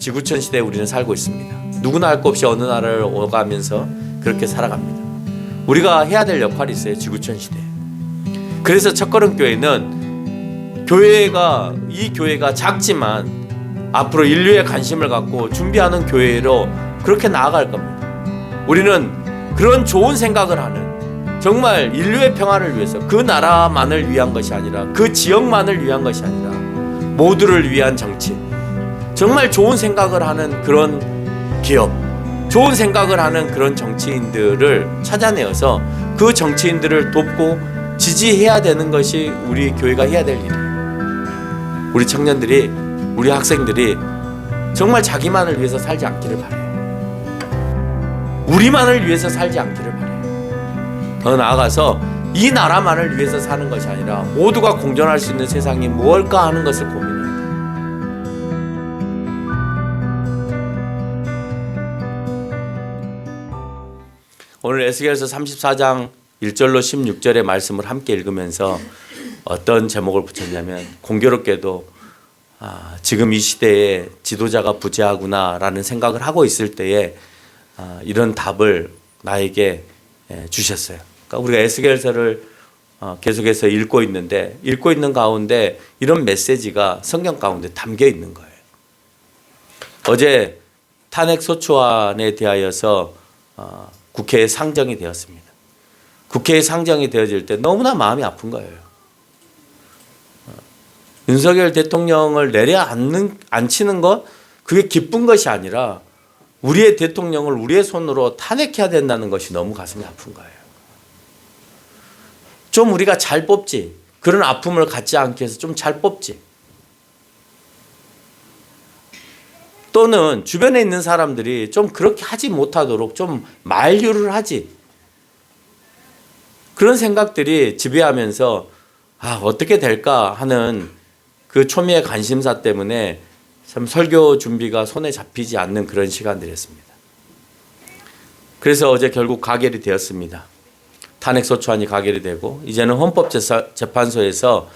지구촌 시대에 우리는 살고 있습니다. 누구나 할 것 없이 어느 나라를 오가면서 그렇게 살아갑니다. 우리가 해야 될 역할이 있어요. 지구촌 시대에. 그래서 첫걸음 교회는 교회가 이 교회가 작지만 앞으로 인류의 관심을 갖고 준비하는 교회로 그렇게 나아갈 겁니다. 우리는 그런 좋은 생각을 하는 정말 인류의 평화를 위해서 그 나라만을 위한 것이 아니라 그 지역만을 위한 것이 아니라 모두를 위한 정치 정말 좋은 생각을 하는 그런 기업 좋은 생각을 하는 그런 정치인들을 찾아내어서 그 정치인들을 돕고 지지해야 되는 것이 우리 교회가 해야 될 일이에요. 우리 청년들이 우리 학생들이 정말 자기만을 위해서 살지 않기를 바래요. 우리만을 위해서 살지 않기를 바래요. 더 나아가서 이 나라만을 위해서 사는 것이 아니라 모두가 공존할 수 있는 세상이 무엇일까 하는 것을 오늘 에스겔서 34장 1절로 16절의 말씀을 함께 읽으면서 어떤 제목을 붙였냐면 공교롭게도 아, 지금 이 시대에 지도자가 부재하구나라는 생각을 하고 있을 때에 아, 이런 답을 나에게 예, 주셨어요. 그러니까 우리가 에스겔서를 어, 계속해서 읽고 있는데 읽고 있는 가운데 이런 메시지가 성경 가운데 담겨 있는 거예요. 어제 탄핵 소추안에 대하여서 어, 국회에 상정이 되었습니다. 국회에 상정이 되어질 때 너무나 마음이 아픈 거예요. 어, 윤석열 대통령을 내려앉는 앉히는 것 그게 기쁜 것이 아니라 우리의 대통령을 우리의 손으로 탄핵해야 된다는 것이 너무 가슴이 아픈 거예요. 좀 우리가 잘 뽑지. 그런 아픔을 갖지 않기 위해서 좀 잘 뽑지. 또는 주변에 있는 사람들이 좀 그렇게 하지 못하도록 좀 만류를 하지. 그런 생각들이 지배하면서 아, 어떻게 될까 하는 그 초미의 관심사 때문에 참 설교 준비가 손에 잡히지 않는 그런 시간들이었습니다. 그래서 어제 결국 가결이 되었습니다. 탄핵 소추안이 가결이 되고 이제는 헌법재판소에서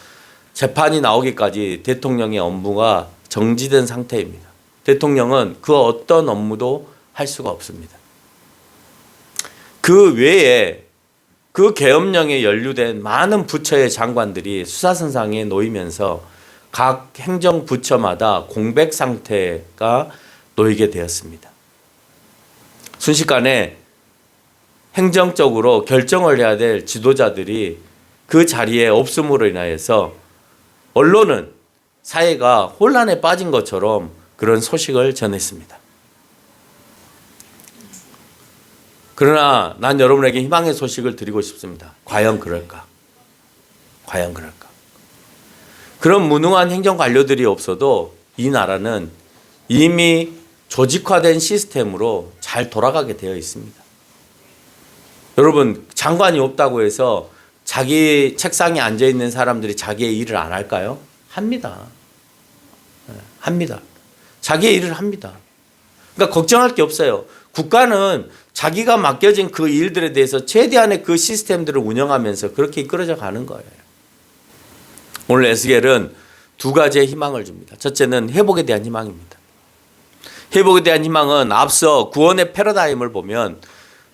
재판이 나오기까지 대통령의 업무가 정지된 상태입니다. 대통령은 그 어떤 업무도 할 수가 없습니다. 그 외에 그 계엄령에 연루된 많은 부처의 장관들이 수사선상에 놓이면서 각 행정부처마다 공백 상태가 놓이게 되었습니다. 순식간에 행정적으로 결정을 해야 될 지도자들이 그 자리에 없음으로 인하여서 언론은 사회가 혼란에 빠진 것처럼 그런 소식을 전했습니다. 그러나 난 여러분에게 희망의 소식을 드리고 싶습니다. 과연 그럴까? 과연 그럴까? 그런 무능한 행정 관료들이 없어도 이 나라는 이미 조직화된 시스템으로 잘 돌아가게 되어 있습니다. 여러분 장관이 없다고 해서 자기 책상에 앉아 있는 사람들이 자기의 일을 안 할까요? 합니다. 네, 합니다. 자기의 일을 합니다. 그러니까 걱정할 게 없어요. 국가는 자기가 맡겨진 그 일들에 대해서 최대한의 그 시스템들을 운영하면서 그렇게 이끌어져 가는 거예요. 오늘 에스겔은 두 가지의 희망을 줍니다. 첫째는 회복에 대한 희망입니다. 회복에 대한 희망은 앞서 구원의 패러다임을 보면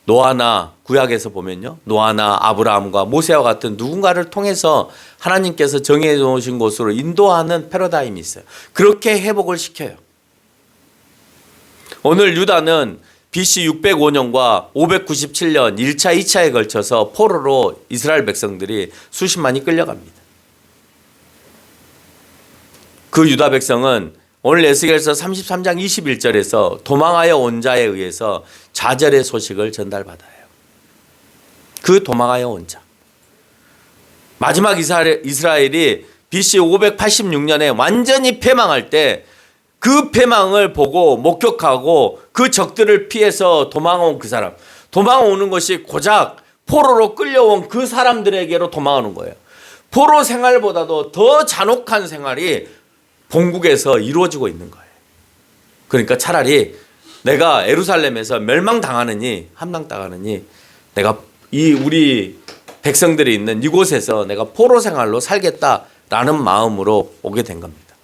노아나 구약에서 보면요. 노아나 아브라함과 모세와 같은 누군가를 통해서 하나님께서 정해 놓으신 곳으로 인도하는 패러다임이 있어요. 그렇게 회복을 시켜요. 오늘 유다는 BC 605년과 597년 1차, 2차에 걸쳐서 포로로 이스라엘 백성들이 수십만이 끌려갑니다. 그 유다 백성은 오늘 에스겔서 33장 21절에서 도망하여 온 자에 의해서 좌절의 소식을 전달받아요. 그 도망하여 온 자. 마지막 이스라엘, 이스라엘이 BC 586년에 완전히 패망할 때 그 패망을 보고 목격하고 그 적들을 피해서 도망온 그 사람. 도망오는 것이 고작 포로로 끌려온 그 사람들에게로 도망하는 거예요. 포로 생활보다도 더 잔혹한 생활이 본국에서 이루어지고 있는 거예요. 그러니까 차라리 내가 에루살렘에서 멸망당하느니 함락당하느니 내가 이 우리 백성들이 있는 이곳에서 내가 포로 생활로 살겠다라는 마음으로 오게 된 겁니다.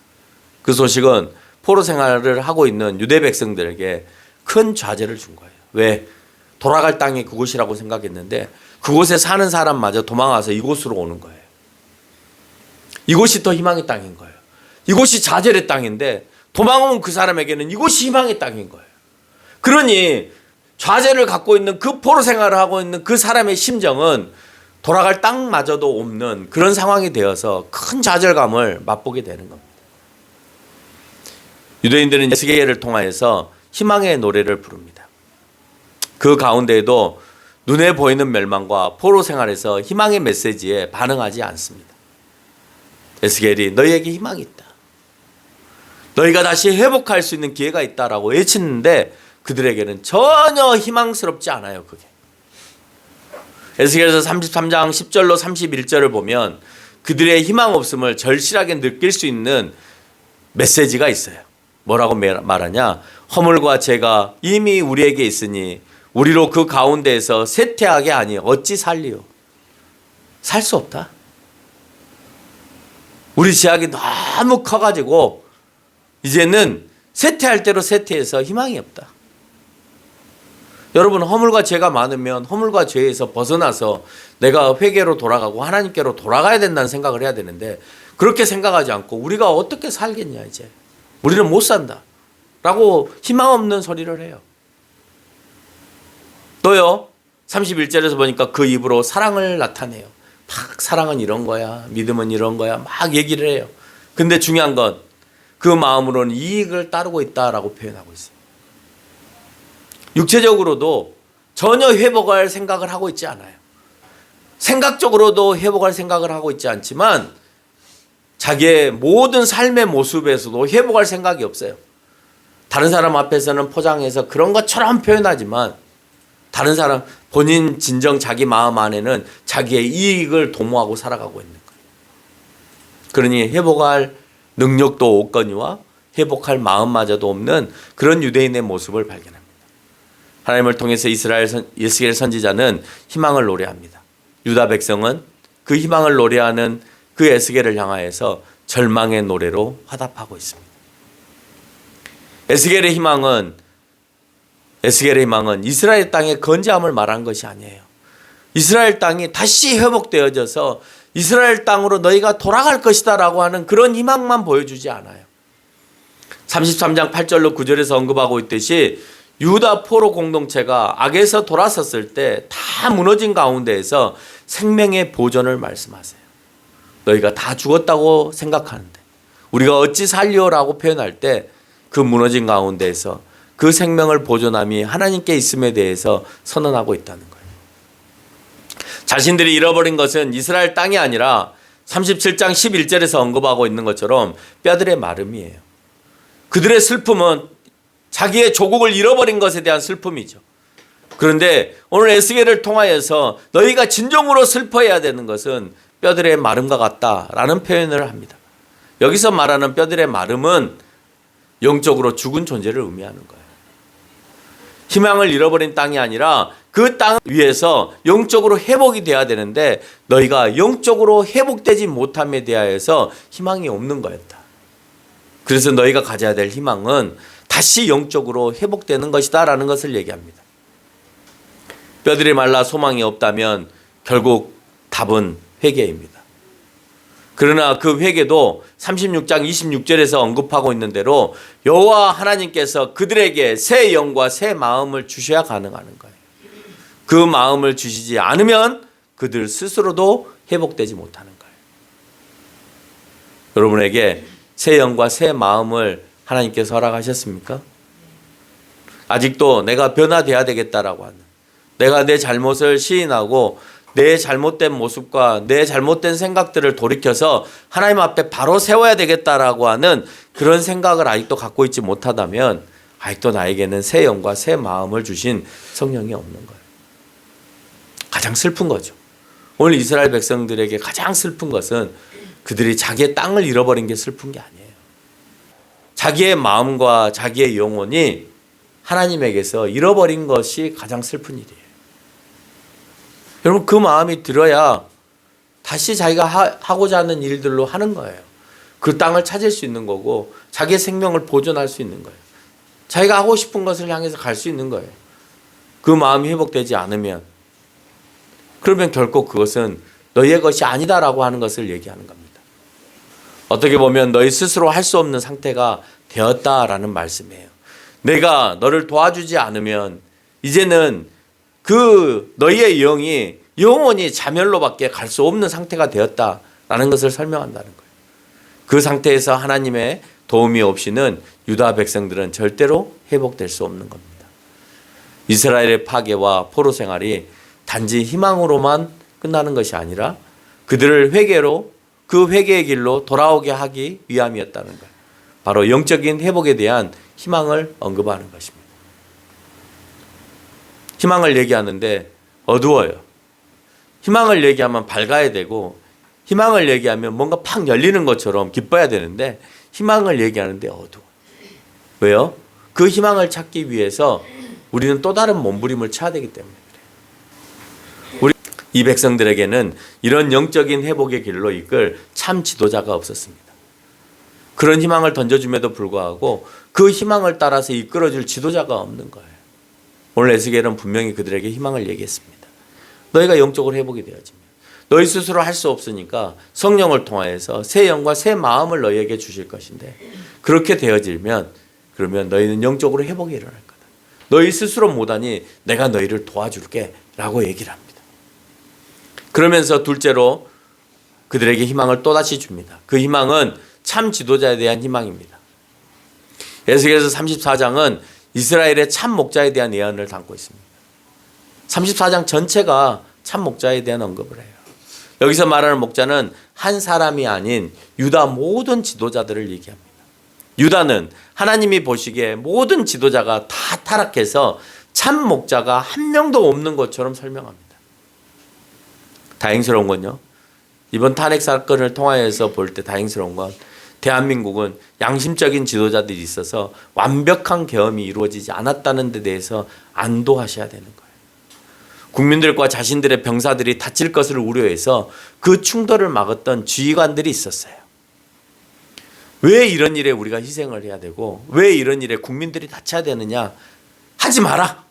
그 소식은 포로 생활을 하고 있는 유대 백성들에게 큰 좌절을 준 거예요. 왜? 돌아갈 땅이 그곳이라고 생각했는데 그곳에 사는 사람마저 도망와서 이곳으로 오는 거예요. 이곳이 더 희망의 땅인 거예요. 이곳이 좌절의 땅인데 도망온 그 사람에게는 이곳이 희망의 땅인 거예요. 그러니 좌절을 갖고 있는 그 포로 생활을 하고 있는 그 사람의 심정은 돌아갈 땅마저도 없는 그런 상황이 되어서 큰 좌절감을 맛보게 되는 겁니다. 유대인들은 에스겔을 통하여서 희망의 노래를 부릅니다. 그 가운데에도 눈에 보이는 멸망과 포로 생활에서 희망의 메시지에 반응하지 않습니다. 에스겔이 너희에게 희망이 있다. 너희가 다시 회복할 수 있는 기회가 있다라고 외치는데 그들에게는 전혀 희망스럽지 않아요, 그게. 에스겔에서 33장 10절로 31절을 보면 그들의 희망 없음을 절실하게 느낄 수 있는 메시지가 있어요. 뭐라고 말하냐? 허물과 죄가 이미 우리에게 있으니 우리로 그 가운데에서 쇠퇴하게 하니 어찌 살리요? 살 수 없다. 우리 죄악이 너무 커가지고 이제는 쇠퇴할 대로 쇠퇴해서 희망이 없다. 여러분 허물과 죄가 많으면 허물과 죄에서 벗어나서 내가 회개로 돌아가고 하나님께로 돌아가야 된다는 생각을 해야 되는데 그렇게 생각하지 않고 우리가 어떻게 살겠냐 이제 우리는 못 산다. 라고 희망 없는 소리를 해요. 또요 31절에서 보니까 그 입으로 사랑을 나타내요. 막 사랑은 이런 거야 믿음은 이런 거야 막 얘기를 해요. 근데 중요한 건 그 마음으로는 이익을 따르고 있다라고 표현하고 있어요. 육체적으로도 전혀 회복할 생각을 하고 있지 않아요. 생각적으로도 회복할 생각을 하고 있지 않지만 자기의 모든 삶의 모습에서도 회복할 생각이 없어요. 다른 사람 앞에서는 포장해서 그런 것처럼 표현하지만 다른 사람 본인 진정 자기 마음 안에는 자기의 이익을 도모하고 살아가고 있는 거예요. 그러니 회복할 능력도 없거니와 회복할 마음마저도 없는 그런 유대인의 모습을 발견합니다. 하나님을 통해서 이스라엘 선, 예스겔 선지자는 희망을 노래합니다. 유다 백성은 그 희망을 노래하는 그 에스겔을 향하여서 절망의 노래로 화답하고 있습니다. 에스겔의 희망은 에스겔의 희망은 이스라엘 땅의 건재함을 말한 것이 아니에요. 이스라엘 땅이 다시 회복되어져서 이스라엘 땅으로 너희가 돌아갈 것이다라고 하는 그런 희망만 보여주지 않아요. 33장 8절로 9절에서 언급하고 있듯이 유다 포로 공동체가 악에서 돌아섰을 때 다 무너진 가운데에서 생명의 보존을 말씀하세요. 너희가 다 죽었다고 생각하는데 우리가 어찌 살리오라고 표현할 때 그 무너진 가운데에서 그 생명을 보존함이 하나님께 있음에 대해서 선언하고 있다는 거예요. 자신들이 잃어버린 것은 이스라엘 땅이 아니라 37장 11절에서 언급하고 있는 것처럼 뼈들의 마름이에요. 그들의 슬픔은 자기의 조국을 잃어버린 것에 대한 슬픔이죠. 그런데 오늘 에스겔을 통하여서 너희가 진정으로 슬퍼해야 되는 것은 뼈들의 마름과 같다라는 표현을 합니다. 여기서 말하는 뼈들의 마름은 영적으로 죽은 존재를 의미하는 거예요. 희망을 잃어버린 땅이 아니라 그 땅 위에서 영적으로 회복이 돼야 되는데 너희가 영적으로 회복되지 못함에 대하여서 희망이 없는 거였다. 그래서 너희가 가져야 될 희망은 다시 영적으로 회복되는 것이다라는 것을 얘기합니다. 뼈들이 말라 소망이 없다면 결국 답은 회개입니다. 그러나 그 회개도 36장 26절에서 언급하고 있는 대로 여호와 하나님께서 그들에게 새 영과 새 마음을 주셔야 가능하는 거예요. 그 마음을 주시지 않으면 그들 스스로도 회복되지 못하는 거예요. 여러분에게 새 영과 새 마음을 하나님께서 허락하셨습니까? 아직도 내가 변화돼야 되겠다라고 하는 내가 내 잘못을 시인하고 내 잘못된 모습과 내 잘못된 생각들을 돌이켜서 하나님 앞에 바로 세워야 되겠다라고 하는 그런 생각을 아직도 갖고 있지 못하다면 아직도 나에게는 새 영과 새 마음을 주신 성령이 없는 거예요. 가장 슬픈 거죠. 오늘 이스라엘 백성들에게 가장 슬픈 것은 그들이 자기의 땅을 잃어버린 게 슬픈 게 아니에요. 자기의 마음과 자기의 영혼이 하나님에게서 잃어버린 것이 가장 슬픈 일이에요. 여러분 그 마음이 들어야 다시 자기가 하, 고자 하는 일들로 하는 거예요. 그 땅을 찾을 수 있는 거고 자기의 생명을 보존할 수 있는 거예요. 자기가 하고 싶은 것을 향해서 갈 수 있는 거예요. 그 마음이 회복되지 않으면 그러면 결코 그것은 너희의 것이 아니다라고 하는 것을 얘기하는 겁니다. 어떻게 보면 너희 스스로 할 수 없는 상태가 되었다라는 말씀이에요. 내가 너를 도와주지 않으면 이제는 그 너희의 영이 영원히 자멸로밖에 갈 수 없는 상태가 되었다라는 것을 설명한다는 거예요. 그 상태에서 하나님의 도움이 없이는 유다 백성들은 절대로 회복될 수 없는 겁니다. 이스라엘의 파괴와 포로 생활이 단지 희망으로만 끝나는 것이 아니라 그들을 회개로 그 회개의 길로 돌아오게 하기 위함이었다는 거예요. 바로 영적인 회복에 대한 희망을 언급하는 것입니다. 희망을 얘기하는데 어두워요. 희망을 얘기하면 밝아야 되고 희망을 얘기하면 뭔가 팍 열리는 것처럼 기뻐야 되는데 희망을 얘기하는데 어두워. 왜요? 그 희망을 찾기 위해서 우리는 또 다른 몸부림을 쳐야 되기 때문에 그래요. 우리 이 백성들에게는 이런 영적인 회복의 길로 이끌 참 지도자가 없었습니다. 그런 희망을 던져줌에도 불구하고 그 희망을 따라서 이끌어줄 지도자가 없는 거예요. 오늘 에스겔은 분명히 그들에게 희망을 얘기했습니다. 너희가 영적으로 회복이 되어지면 너희 스스로 할 수 없으니까 성령을 통하여서 새 영과 새 마음을 너희에게 주실 것인데 그렇게 되어지면 그러면 너희는 영적으로 회복이 일어날 거다. 너희 스스로 못하니 내가 너희를 도와줄게 라고 얘기를 합니다. 그러면서 둘째로 그들에게 희망을 또다시 줍니다. 그 희망은 참 지도자에 대한 희망입니다. 에스겔서 34장은 이스라엘의 참 목자에 대한 예언을 담고 있습니다. 34장 전체가 참 목자에 대한 언급을 해요. 여기서 말하는 목자는 한 사람이 아닌 유다 모든 지도자들을 얘기합니다. 유다는 하나님이 보시기에 모든 지도자가 다 타락해서 참 목자가 한 명도 없는 것처럼 설명합니다. 다행스러운 건요. 이번 탄핵 사건을 통하여서 볼 때 다행스러운 건 대한민국은 양심적인 지도자들이 있어서 완벽한 계엄이 이루어지지 않았다는 데 대해서 안도하셔야 되는 거예요. 국민들과 자신들의 병사들이 다칠 것을 우려해서 그 충돌을 막았던 지휘관들이 있었어요. 왜 이런 일에 우리가 희생을 해야 되고 왜 이런 일에 국민들이 다쳐야 되느냐? 하지 마라.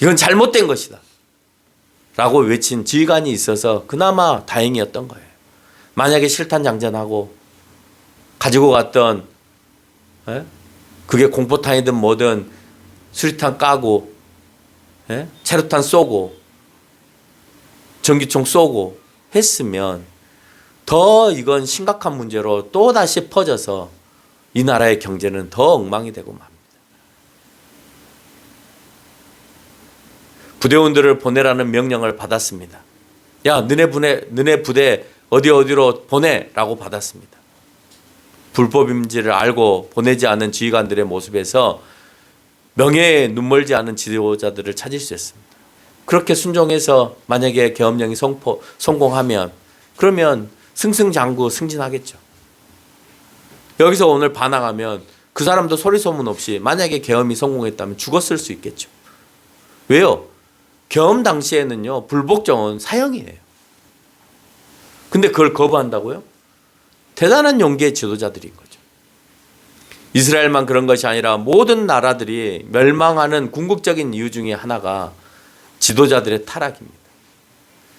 이건 잘못된 것이다. 라고 외친 지휘관이 있어서 그나마 다행이었던 거예요. 만약에 실탄 장전하고 가지고 갔던 에? 그게 공포탄이든 뭐든 수리탄 까고 에? 체류탄 쏘고 전기총 쏘고 했으면 더 이건 심각한 문제로 또 다시 퍼져서 이 나라의 경제는 더 엉망이 되고 맙니다. 부대원들을 보내라는 명령을 받았습니다. 야, 너네 부대, 너네 부대 어디 어디로 보내라고 받았습니다. 불법인지를 알고 보내지 않은 지휘관들의 모습에서 명예에 눈멀지 않은 지도자들을 찾을 수 있습니다. 그렇게 순종해서 만약에 계엄령이 성포, 성공하면 그러면 승승장구 승진하겠죠. 여기서 오늘 반항하면 그 사람도 소리 소문 없이 만약에 계엄이 성공했다면 죽었을 수 있겠죠. 왜요? 계엄 당시에는요 불복종은 사형이에요. 근데 그걸 거부한다고요? 대단한 용기의 지도자들인 거죠. 이스라엘만 그런 것이 아니라 모든 나라들이 멸망하는 궁극적인 이유 중에 하나가 지도자들의 타락입니다.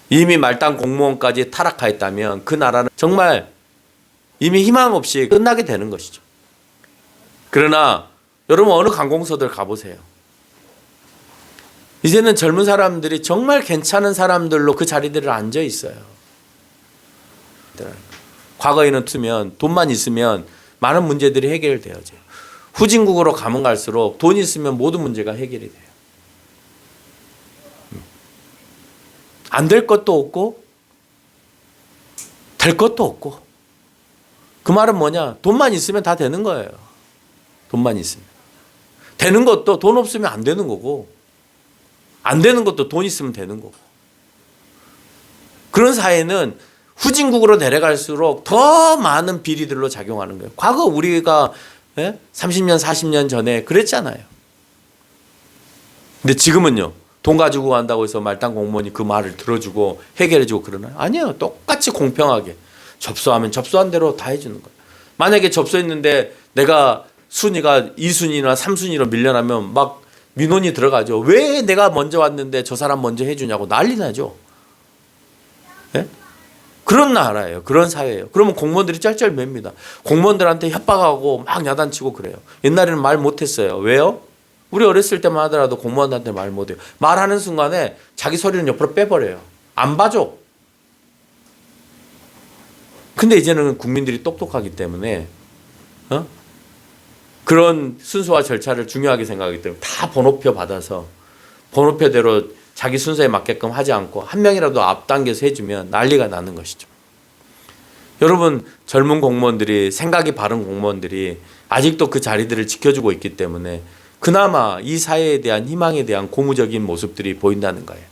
이미 말단 공무원까지 타락하였다면 그 나라는 정말 이미 희망 없이 끝나게 되는 것이죠. 그러나 여러분 어느 관공서들 가보세요. 이제는 젊은 사람들이 정말 괜찮은 사람들로 그 자리들을 앉아 있어요. 과거에는 투면 돈만 있으면 많은 문제들이 해결되어져요. 후진국으로 가면 갈수록 돈 있으면 모든 문제가 해결이 돼요. 안 될 것도 없고 될 것도 없고 그 말은 뭐냐? 돈만 있으면 다 되는 거예요. 돈만 있으면. 되는 것도 돈 없으면 안 되는 거고 안 되는 것도 돈 있으면 되는 거고. 그런 사회는 후진국으로 내려갈수록 더 많은 비리들로 작용하는 거예요. 과거 우리가 예? 30년, 40년 전에 그랬잖아요. 근데 지금은요. 돈 가지고 간다고 해서 말단 공무원이 그 말을 들어주고 해결해주고 그러나요? 아니요. 똑같이 공평하게. 접수하면 접수한 대로 다 해주는 거예요. 만약에 접수했는데 내가 순위가 2순위나 3순위로 밀려나면 막 민원이 들어가죠. 왜 내가 먼저 왔는데 저 사람 먼저 해주냐고 난리 나죠. 예? 그런 나라예요. 그런 사회예요. 그러면 공무원들이 쩔쩔맵니다. 공무원들한테 협박하고 막 야단치고 그래요. 옛날에는 말 못했어요. 왜요? 우리 어렸을 때만 하더라도 공무원한테 말 못해요. 말하는 순간에 자기 소리는 옆으로 빼버려요. 안 봐줘. 근데 이제는 국민들이 똑똑하기 때문에 어? 그런 순서와 절차를 중요하게 생각하기 때문에 다 번호표 받아서 번호표대로 자기 순서에 맞게끔 하지 않고 한 명이라도 앞당겨서 해주면 난리가 나는 것이죠. 여러분 젊은 공무원들이 생각이 바른 공무원들이 아직도 그 자리들을 지켜주고 있기 때문에 그나마 이 사회에 대한 희망에 대한 고무적인 모습들이 보인다는 거예요.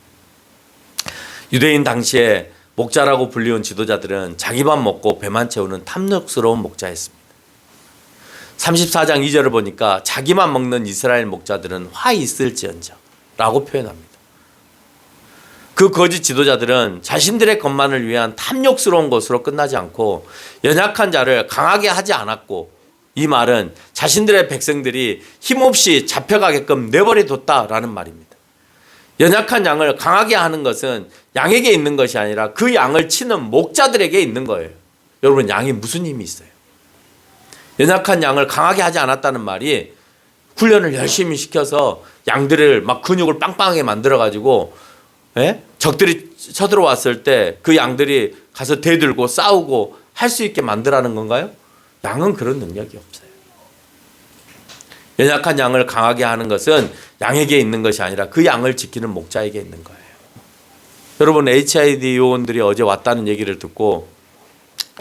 유대인 당시에 목자라고 불리운 지도자들은 자기만 먹고 배만 채우는 탐욕스러운 목자였습니다. 34장 2절을 보니까 자기만 먹는 이스라엘 목자들은 화 있을지언저라고 표현합니다. 그 거짓 지도자들은 자신들의 것만을 위한 탐욕스러운 것으로 끝나지 않고 연약한 자를 강하게 하지 않았고 이 말은 자신들의 백성들이 힘없이 잡혀가게끔 내버려뒀다라는 말입니다. 연약한 양을 강하게 하는 것은 양에게 있는 것이 아니라 그 양을 치는 목자들에게 있는 거예요. 여러분 양이 무슨 힘이 있어요? 연약한 양을 강하게 하지 않았다는 말이 훈련을 열심히 시켜서 양들을 막 근육을 빵빵하게 만들어 가지고 예? 적들이 쳐들어왔을 때 그 양들이 가서 대들고 싸우고 할 수 있게 만들라는 건가요? 양은 그런 능력이 없어요. 연약한 양을 강하게 하는 것은 양에게 있는 것이 아니라 그 양을 지키는 목자에게 있는 거예요. 여러분 HID 요원들이 어제 왔다는 얘기를 듣고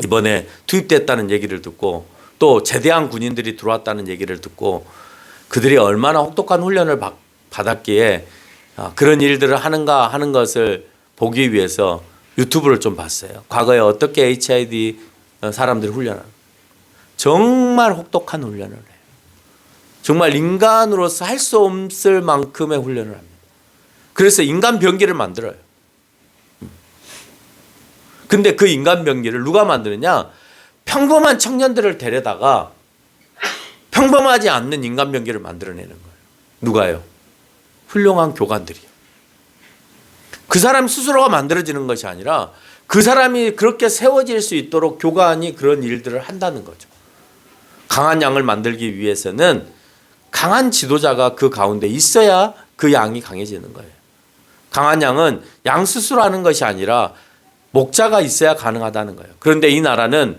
이번에 투입됐다는 얘기를 듣고 또 제대한 군인들이 들어왔다는 얘기를 듣고 그들이 얼마나 혹독한 훈련을 받, 받았기에 아, 그런 일들을 하는가 하는 것을 보기 위해서 유튜브를 좀 봤어요. 과거에 어떻게 HID 사람들이 훈련하는 정말 혹독한 훈련을 해요. 정말 인간으로서 할 수 없을 만큼의 훈련을 합니다. 그래서 인간 병기를 만들어요. 근데 그 인간 병기를 누가 만드느냐? 평범한 청년들을 데려다가 평범하지 않는 인간 병기를 만들어내는 거예요. 누가요? 훌륭한 교관들이요. 그 사람 스스로가 만들어지는 것이 아니라 그 사람이 그렇게 세워질 수 있도록 교관이 그런 일들을 한다는 거죠. 강한 양을 만들기 위해서는 강한 지도자가 그 가운데 있어야 그 양이 강해지는 거예요. 강한 양은 양 스스로 하는 것이 아니라 목자가 있어야 가능하다는 거예요. 그런데 이 나라는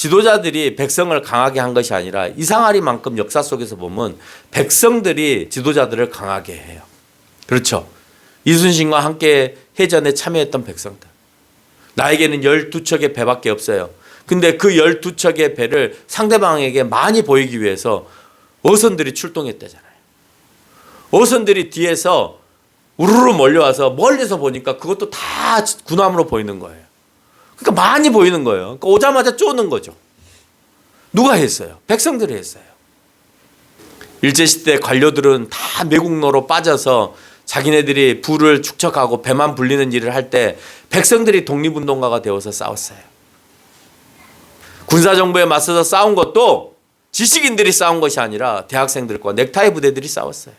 지도자들이 백성을 강하게 한 것이 아니라 이상하리만큼 역사 속에서 보면 백성들이 지도자들을 강하게 해요. 그렇죠. 이순신과 함께 해전에 참여했던 백성들. 나에게는 12척의 배밖에 없어요. 근데 그 12척의 배를 상대방에게 많이 보이기 위해서 어선들이 출동했다잖아요. 어선들이 뒤에서 우르르 몰려와서 멀리서 보니까 그것도 다 군함으로 보이는 거예요. 그러니까 많이 보이는 거예요. 그러니까 오자마자 쫓는 거죠. 누가 했어요? 백성들이 했어요. 일제시대 관료들은 다 매국노로 빠져서 자기네들이 부를 축적하고 배만 불리는 일을 할 때 백성들이 독립운동가가 되어서 싸웠어요. 군사정부에 맞서서 싸운 것도 지식인들이 싸운 것이 아니라 대학생들과 넥타이 부대들이 싸웠어요.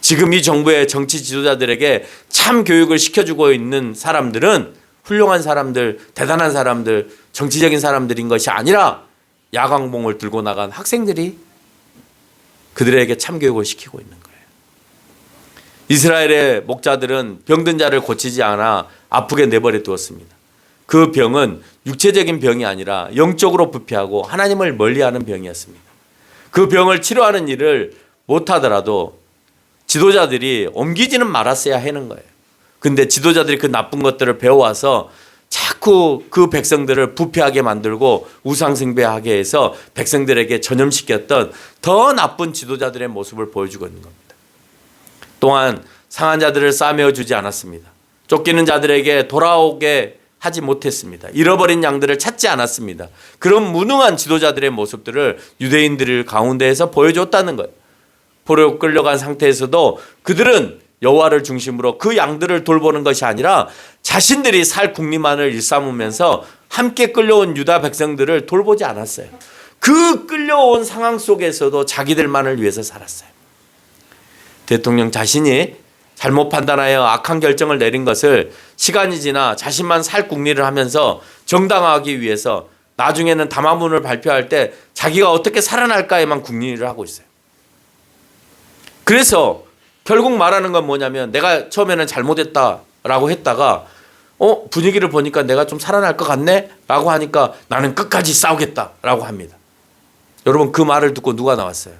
지금 이 정부의 정치 지도자들에게 참 교육을 시켜주고 있는 사람들은 훌륭한 사람들, 대단한 사람들, 정치적인 사람들인 것이 아니라 야광봉을 들고 나간 학생들이 그들에게 참 교육을 시키고 있는 거예요. 이스라엘의 목자들은 병든 자를 고치지 않아 아프게 내버려 두었습니다. 그 병은 육체적인 병이 아니라 영적으로 부패하고 하나님을 멀리하는 병이었습니다. 그 병을 치료하는 일을 못하더라도 지도자들이 옮기지는 말았어야 하는 거예요. 근데 지도자들이 그 나쁜 것들을 배워와서 자꾸 그 백성들을 부패하게 만들고 우상숭배하게 해서 백성들에게 전염시켰던 더 나쁜 지도자들의 모습을 보여주고 있는 겁니다. 또한 상한 자들을 싸매어 주지 않았습니다. 쫓기는 자들에게 돌아오게 하지 못했습니다. 잃어버린 양들을 찾지 않았습니다. 그런 무능한 지도자들의 모습들을 유대인들 가운데에서 보여줬다는 거예요. 포로 끌려간 상태에서도 그들은 여호와를 중심으로 그 양들을 돌보는 것이 아니라 자신들이 살 국리만을 일삼으면서 함께 끌려온 유다 백성들을 돌보지 않았어요. 그 끌려온 상황 속에서도 자기들만을 위해서 살았어요. 대통령 자신이 잘못 판단하여 악한 결정을 내린 것을 시간이 지나 자신만 살 궁리를 하면서 정당화하기 위해서 나중에는 담화문을 발표할 때 자기가 어떻게 살아날까에만 궁리를 하고 있어요. 그래서 결국 말하는 건 뭐냐면 내가 처음에는 잘못했다라고 했다가 어 분위기를 보니까 내가 좀 살아날 것 같네라고 하니까 나는 끝까지 싸우겠다라고 합니다. 여러분 그 말을 듣고 누가 나왔어요?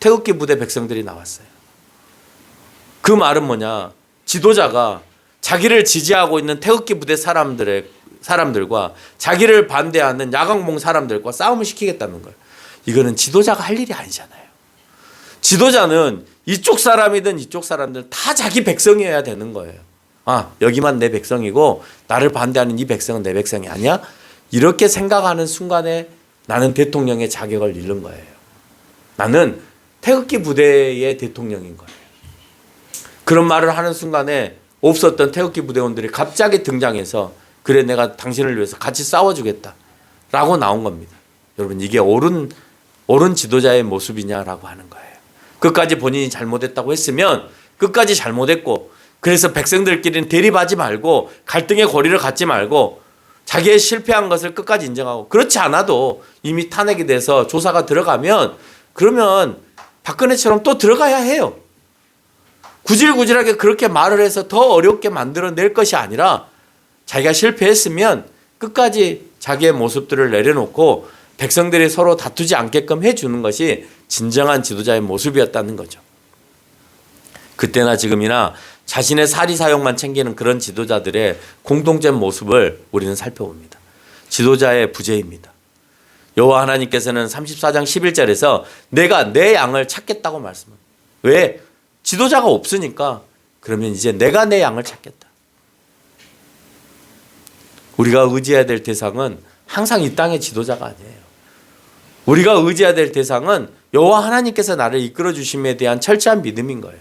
태극기 부대 백성들이 나왔어요. 그 말은 뭐냐? 지도자가 자기를 지지하고 있는 태극기 부대 사람들의 사람들과 자기를 반대하는 야광봉 사람들과 싸움을 시키겠다는 거예요. 이거는 지도자가 할 일이 아니잖아요. 지도자는 이쪽 사람이든 이쪽 사람들 다 자기 백성이어야 되는 거예요. 아, 여기만 내 백성이고 나를 반대하는 이 백성은 내 백성이 아니야? 이렇게 생각하는 순간에 나는 대통령의 자격을 잃는 거예요. 나는 태극기 부대의 대통령인 거예요. 그런 말을 하는 순간에 없었던 태극기 부대원들이 갑자기 등장해서 그래 내가 당신을 위해서 같이 싸워주겠다 라고 나온 겁니다. 여러분 이게 옳은 옳은 지도자의 모습이냐라고 하는 거예요. 끝까지 본인이 잘못했다고 했으면 끝까지 잘못했고 그래서 백성들끼리는 대립하지 말고 갈등의 고리를 갖지 말고 자기의 실패한 것을 끝까지 인정하고 그렇지 않아도 이미 탄핵이 돼서 조사가 들어가면 그러면 박근혜처럼 또 들어가야 해요. 구질구질하게 그렇게 말을 해서 더 어렵게 만들어낼 것이 아니라 자기가 실패했으면 끝까지 자기의 모습들을 내려놓고 백성들이 서로 다투지 않게끔 해주는 것이 진정한 지도자의 모습이었다는 거죠. 그때나 지금이나 자신의 사리 사욕만 챙기는 그런 지도자들의 공통된 모습을 우리는 살펴봅니다. 지도자의 부재입니다. 여호와 하나님께서는 34장 11절에서 내가 내 양을 찾겠다고 말씀합니다. 왜? 지도자가 없으니까 그러면 이제 내가 내 양을 찾겠다. 우리가 의지해야 될 대상은 항상 이 땅의 지도자가 아니에요. 우리가 의지해야 될 대상은 여호와 하나님께서 나를 이끌어 주심에 대한 철저한 믿음인 거예요.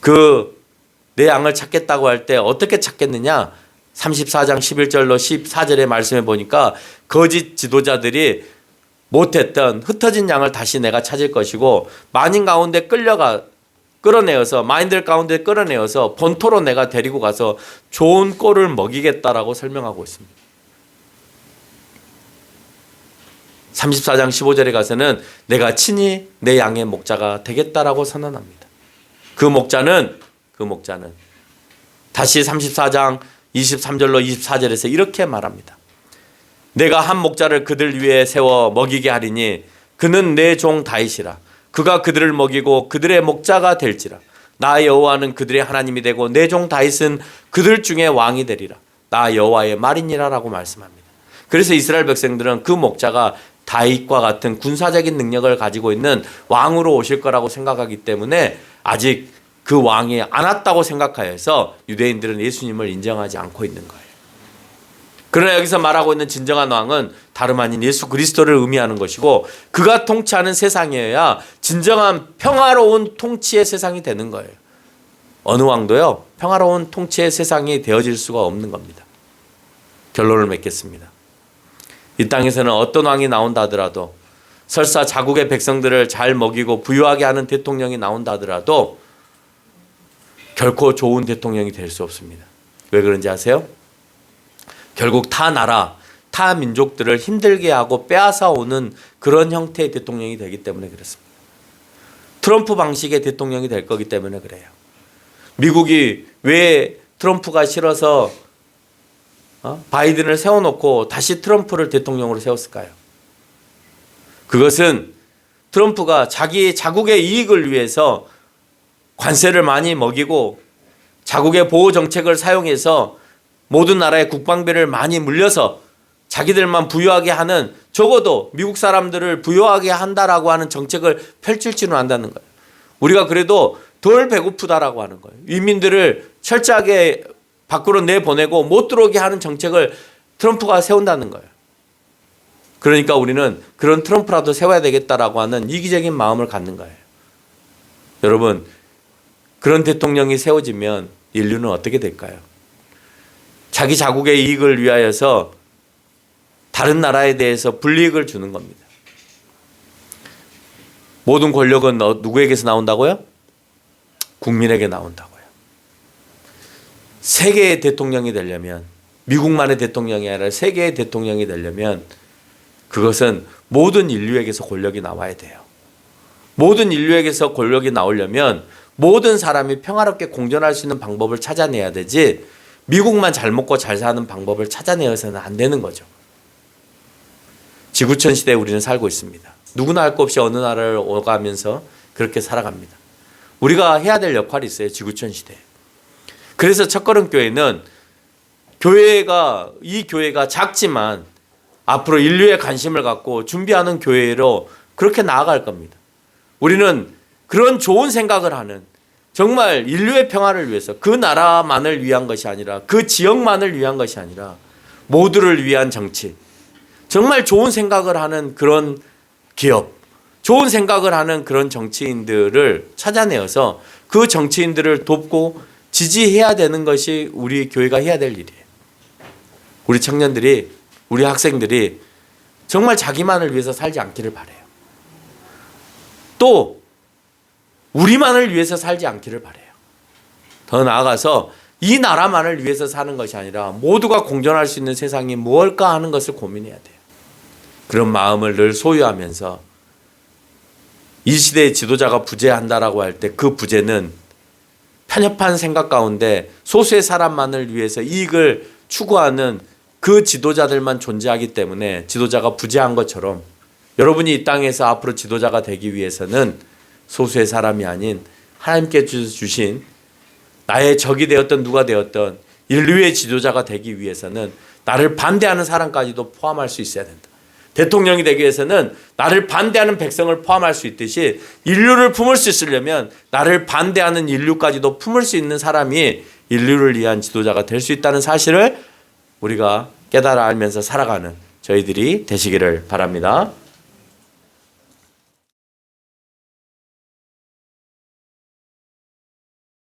그 내 양을 찾겠다고 할 때 어떻게 찾겠느냐? 34장 11절로 14절의 말씀해 보니까 거짓 지도자들이 못했던 흩어진 양을 다시 내가 찾을 것이고 만인 가운데 끌려가 끌어내어서 마인들 가운데 끌어내어서 본토로 내가 데리고 가서 좋은 꼴을 먹이겠다라고 설명하고 있습니다. 34장 15절에 가서는 내가 친히 내 양의 목자가 되겠다라고 선언합니다. 그 목자는 그 목자는 다시 34장 23절로 24절에서 이렇게 말합니다. 내가 한 목자를 그들 위에 세워 먹이게 하리니 그는 내 종 다윗이라 그가 그들을 먹이고 그들의 목자가 될지라 나 여호와는 그들의 하나님이 되고 내 종 다윗은 그들 중에 왕이 되리라 나 여호와의 말이니라라고 말씀합니다. 그래서 이스라엘 백성들은 그 목자가 다윗과 같은 군사적인 능력을 가지고 있는 왕으로 오실 거라고 생각하기 때문에 아직 그 왕이 안 왔다고 생각하여서 유대인들은 예수님을 인정하지 않고 있는 거예요. 그러나 여기서 말하고 있는 진정한 왕은 다름 아닌 예수 그리스도를 의미하는 것이고 그가 통치하는 세상이어야 진정한 평화로운 통치의 세상이 되는 거예요. 어느 왕도요 평화로운 통치의 세상이 되어질 수가 없는 겁니다. 결론을 맺겠습니다. 이 땅에서는 어떤 왕이 나온다 하더라도 설사 자국의 백성들을 잘 먹이고 부유하게 하는 대통령이 나온다 하더라도 결코 좋은 대통령이 될 수 없습니다. 왜 그런지 아세요? 결국 타 나라, 타 민족들을 힘들게 하고 빼앗아 오는 그런 형태의 대통령이 되기 때문에 그렇습니다. 트럼프 방식의 대통령이 될 거기 때문에 그래요. 미국이 왜 트럼프가 싫어서 어? 바이든을 세워놓고 다시 트럼프를 대통령으로 세웠을까요? 그것은 트럼프가 자기 자국의 이익을 위해서 관세를 많이 먹이고 자국의 보호 정책을 사용해서 모든 나라의 국방비를 많이 물려서 자기들만 부유하게 하는 적어도 미국 사람들을 부유하게 한다라고 하는 정책을 펼칠지는 않다는 거예요. 우리가 그래도 덜 배고프다라고 하는 거예요. 위민들을 철저하게 밖으로 내보내고 못 들어오게 하는 정책을 트럼프가 세운다는 거예요. 그러니까 우리는 그런 트럼프라도 세워야 되겠다라고 하는 이기적인 마음을 갖는 거예요. 여러분, 그런 대통령이 세워지면 인류는 어떻게 될까요? 자기 자국의 이익을 위하여서 다른 나라에 대해서 불이익을 주는 겁니다. 모든 권력은 어- 누구에게서 나온다고요? 국민에게 나온다고요. 세계의 대통령이 되려면 미국만의 대통령이 아니라 세계의 대통령이 되려면 그것은 모든 인류에게서 권력이 나와야 돼요. 모든 인류에게서 권력이 나오려면 모든 사람이 평화롭게 공존할 수 있는 방법을 찾아내야 되지 미국만 잘 먹고 잘 사는 방법을 찾아내어서는 안 되는 거죠. 지구촌 시대에 우리는 살고 있습니다. 누구나 할 것 없이 어느 나라를 오가면서 그렇게 살아갑니다. 우리가 해야 될 역할이 있어요. 지구촌 시대에. 그래서 첫걸음 교회는 교회가 이 교회가 작지만 앞으로 인류의 관심을 갖고 준비하는 교회로 그렇게 나아갈 겁니다. 우리는 그런 좋은 생각을 하는 정말 인류의 평화를 위해서 그 나라만을 위한 것이 아니라 그 지역만을 위한 것이 아니라 모두를 위한 정치 정말 좋은 생각을 하는 그런 기업 좋은 생각을 하는 그런 정치인들을 찾아내어서 그 정치인들을 돕고 지지해야 되는 것이 우리 교회가 해야 될 일이에요. 우리 청년들이 우리 학생들이 정말 자기만을 위해서 살지 않기를 바래요. 또 우리만을 위해서 살지 않기를 바래요. 더 나아가서 이 나라만을 위해서 사는 것이 아니라 모두가 공존할 수 있는 세상이 무엇일까 하는 것을 고민해야 돼요. 그런 마음을 늘 소유하면서 이 시대의 지도자가 부재한다라고 할 때 그 부재는 편협한 생각 가운데 소수의 사람만을 위해서 이익을 추구하는 그 지도자들만 존재하기 때문에 지도자가 부재한 것처럼 여러분이 이 땅에서 앞으로 지도자가 되기 위해서는 소수의 사람이 아닌 하나님께 주- 주신 나의 적이 되었던 누가 되었던 인류의 지도자가 되기 위해서는 나를 반대하는 사람까지도 포함할 수 있어야 된다. 대통령이 되기 위해서는 나를 반대하는 백성을 포함할 수 있듯이 인류를 품을 수 있으려면 나를 반대하는 인류까지도 품을 수 있는 사람이 인류를 위한 지도자가 될 수 있다는 사실을 우리가 깨달아 알면서 살아가는 저희들이 되시기를 바랍니다.